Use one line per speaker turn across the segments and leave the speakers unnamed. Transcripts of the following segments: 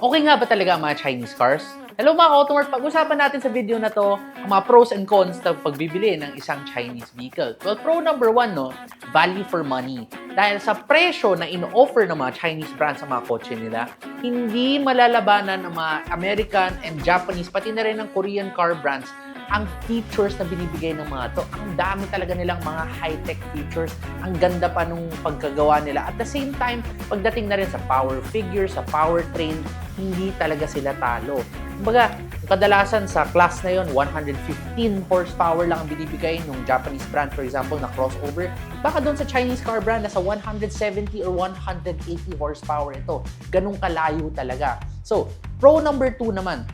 Okay nga ba talaga ang mga Chinese cars? Hello mga Automart, pag-usapan natin sa video na to ang mga pros and cons ng pagbibili ng isang Chinese vehicle. Well, pro number one, no, value for money. Dahil sa presyo na ino-offer ng mga Chinese brands sa mga kotse nila, hindi malalabanan ng mga American and Japanese, pati na rin ng Korean car brands ang features na binibigay ng mga to. Ang dami talaga nilang mga high-tech features. Ang ganda pa nung pagkagawa nila. At the same time, pagdating na rin sa power figure, sa powertrain, hindi talaga sila talo. Kumbaga, kadalasan sa class na yon 115 horsepower lang ang binibigay ng Japanese brand, for example, na crossover. Baka doon sa Chinese car brand, nasa 170 or 180 horsepower ito. Ganong kalayo talaga. So, pro number two naman,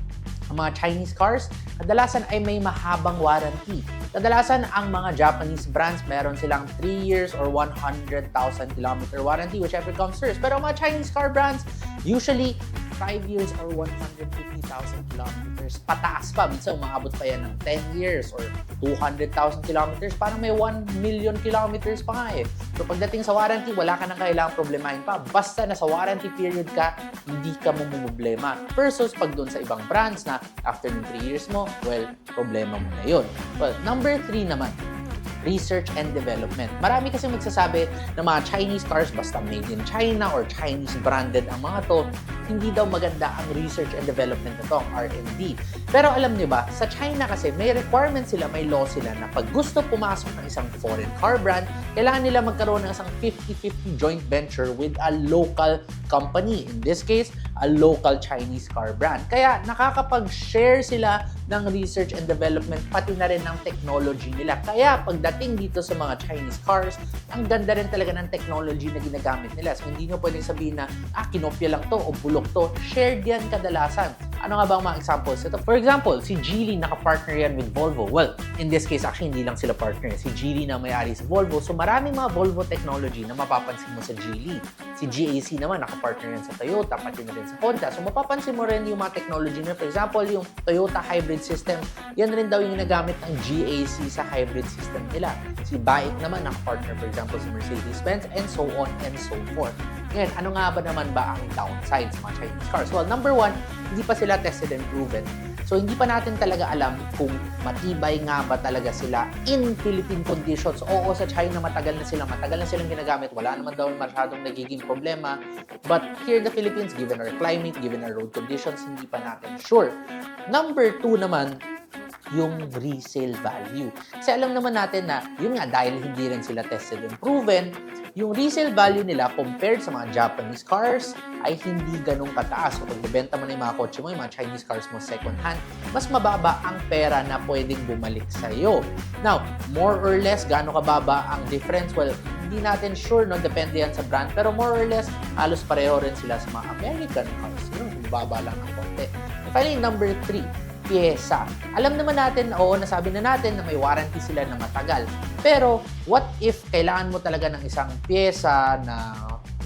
ang mga Chinese cars, kadalasan ay may mahabang warranty. Kadalasan ang mga Japanese brands, meron silang 3 years or 100,000 kilometer warranty, whichever comes first. Pero ang mga Chinese car brands, usually 5 years or 150,000 kilometers. Pataas pa. Minsan umabot pa yan ng 10 years or 200,000 kilometers. Parang may 1 million kilometers pa nga eh. So pagdating sa warranty, wala ka nang kailangang problemahin pa. Basta nasa warranty period ka, hindi ka mamumblema. Versus pag doon sa ibang brands na after ng 3 years mo, well, problema mo na yun. Well, number 3 naman, research and development. Marami kasi magsasabi na mga Chinese cars basta made in China or Chinese branded ang mga to, hindi daw maganda ang research and development na to, ang R&D. Pero alam niyo ba, sa China kasi may requirement sila, may law sila na pag gusto pumasok ng isang foreign car brand, kailangan nila magkaroon ng isang 50-50 joint venture with a local company. In this case, a local Chinese car brand. Kaya nakakapag-share sila ng research and development pati na rin ng technology nila. Kaya pagdating dito sa mga Chinese cars, ang ganda rin talaga ng technology na ginagamit nila. So hindi nyo pwedeng sabihin na, ah, kinopya lang to o bulok to. Shared yan kadalasan. Ano nga ba ang mga examples? Ito, for example, si Geely nakapartner yan with Volvo. Well, in this case, actually, hindi lang sila partner. Si Geely na may-ari sa Volvo. So, maraming mga Volvo technology na mapapansin mo sa Geely. Si GAC naman, nakapartner yan sa Toyota, pati na rin sa Honda. So, mapapansin mo rin yung mga technology na, for example, yung Toyota hybrid system, yan rin daw yung ginagamit ng GAC sa hybrid system nila. Si BAIC naman, nakapartner, for example, sa Mercedes-Benz, and so on and so forth. Ngayon, ano nga ba naman ba ang downside sa mga Chinese cars? Well, number one, hindi pa sila tested and proven. So, hindi pa natin talaga alam kung matibay nga ba talaga sila in Philippine conditions. Oo, sa China matagal na sila, matagal na silang ginagamit. Wala naman daw masyadong nagiging problema. But here in the Philippines, given our climate, given our road conditions, hindi pa natin sure. Number two naman, yung resale value. Kasi alam naman natin na, yun nga, dahil hindi rin sila tested and proven, yung resale value nila compared sa mga Japanese cars ay hindi ganun kataas. So, pag bibenta mo na yung mga kotse mo, yung mga Chinese cars mo second hand, mas mababa ang pera na pwedeng bumalik sa iyo. Now, more or less, gaano kababa ang difference? Well, hindi natin sure, no? Depende yan sa brand. Pero more or less, halos pareho rin sila sa mga American cars. Yun, baba lang ng konti. And finally, number three, pyesa. Alam naman natin, oo, nasabi na natin na may warranty sila na matagal. Pero, what if kailangan mo talaga ng isang pyesa na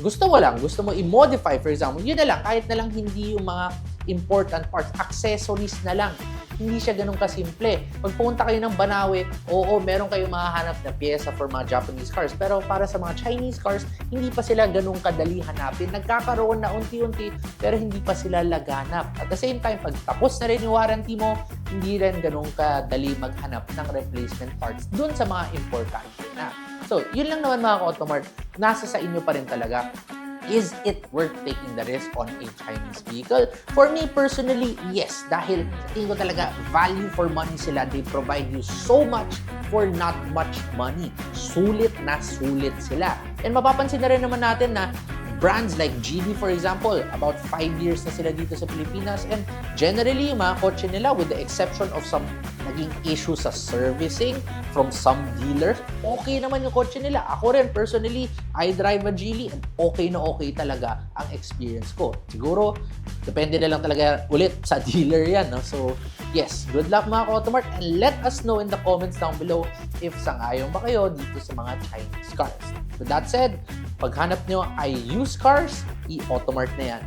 gusto mo lang, gusto mo i-modify, for example, yun na lang, kahit na lang hindi yung mga important parts, accessories na lang. Hindi siya ganun kasimple. Pag pumunta kayo ng Banawe, oo, meron kayong mahahanap na pyesa for mga Japanese cars. Pero para sa mga Chinese cars, hindi pa sila ganun kadali hanapin. Nagkakaroon na unti-unti, pero hindi pa sila laganap. At the same time, pag tapos na rin yung warranty mo, hindi rin ganun kadali maghanap ng replacement parts dun sa mga importante na. So, yun lang naman mga ka-automart, nasa sa inyo pa rin talaga is it worth taking the risk on a Chinese vehicle? For me personally, yes. Dahil tingin ko talaga, value for money sila. They provide you so much for not much money. Sulit na sulit sila. And mapapansin na rin naman natin na brands like Geely, for example, about 5 years na sila dito sa Pilipinas. And generally, yung mga kotse nila, with the exception of some naging issue sa servicing from some dealers, okay naman yung kotse nila. Ako rin, personally, I drive a Geely and okay na okay talaga ang experience ko. Siguro, depende na lang talaga ulit sa dealer yan. No? So, yes, good luck mga ka-automart and let us know in the comments down below if sangayon ba kayo dito sa mga Chinese cars. With that said, paghanap nyo ay used cars, i-automart na yan.